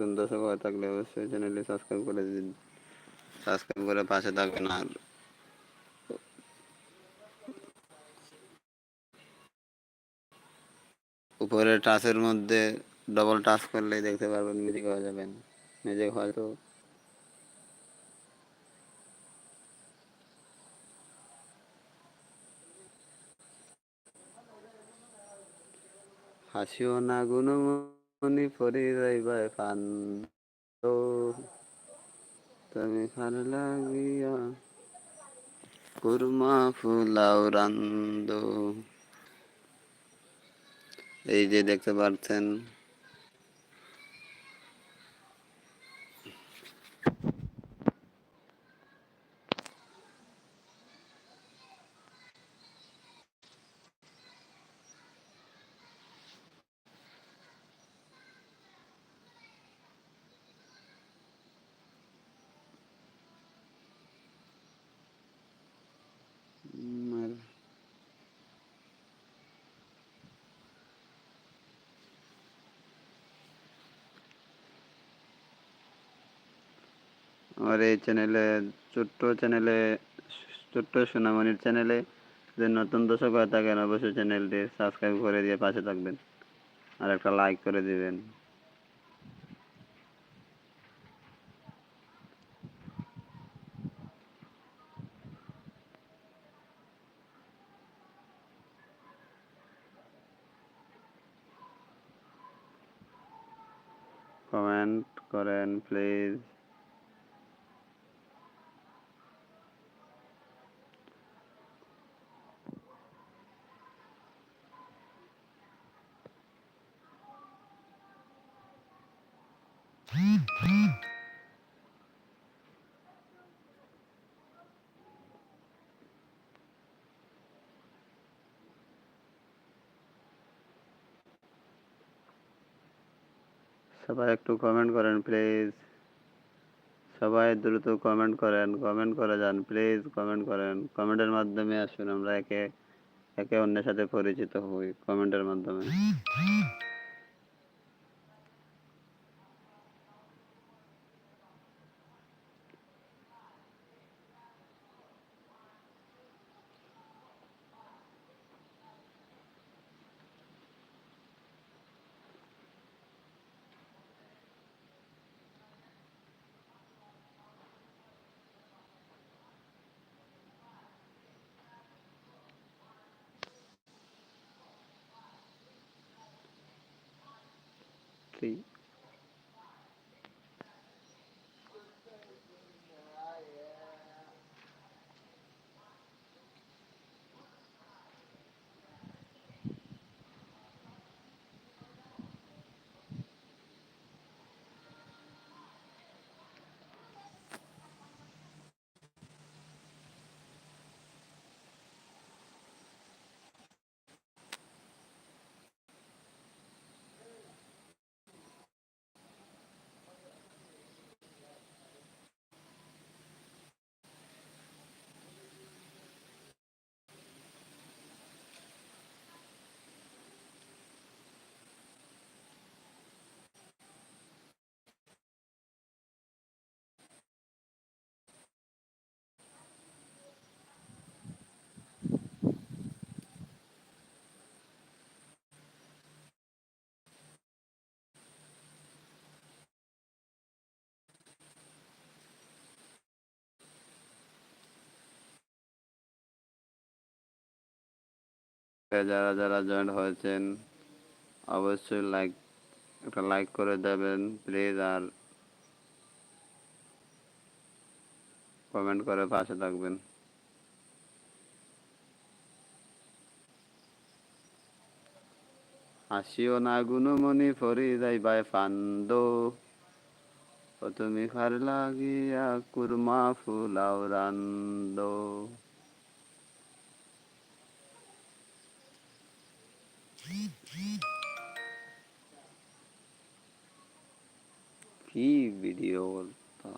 নতুন দর্শক হয়ে থাকলে অবশ্যই চ্যানেলটি সাবস্ক্রাইব করে দিন। সাবস্ক্রাইব করে পাশে থাকবেন আর উপরে টাচের মধ্যে ডবল টাচ করলেই দেখতে পারবেন মিউজিক যাবেন মিউজিক হয়তো হাসিও না গুণমণি পরি যাইবাই ফান তুমি ফার লাগিয়া কুরমা ফুলাও রান্দ এই যে দেখতে পাচ্ছেন আমার এই চ্যানেলে ছোট্ট চ্যানেলে ছোট্ট সোনামণির চ্যানেলে যে নতুন দর্শক হয়ে থাকেন, অবশ্যই চ্যানেলটি সাবস্ক্রাইব করে দিয়ে পাশে থাকবেন। আর একটা লাইক করে দিবেন। কমেন্ট করেন প্লিজ সবাই একটু কমেন্ট করেন প্লিজ সবাই দ্রুত কমেন্ট করেন কমেন্ট করে যান প্লিজ কমেন্ট করেন। কমেন্টের মাধ্যমে আসুন, আমরা একে একে অন্যের সাথে পরিচিত হই কমেন্টের মাধ্যমে। See. যারা যারা জয়েন হয়েছেন, অবশ্যই লাইক একটা লাইক করে দেবেন প্লিজ আর কমেন্ট করে পাশে থাকবেন। হাসিও না গুণমণি, ফরি যাইবাই ফান্দ। ও তুমি খার লাগিয়া কুরমা ফুলাও রান্দ। কি ভিডিও বলতা?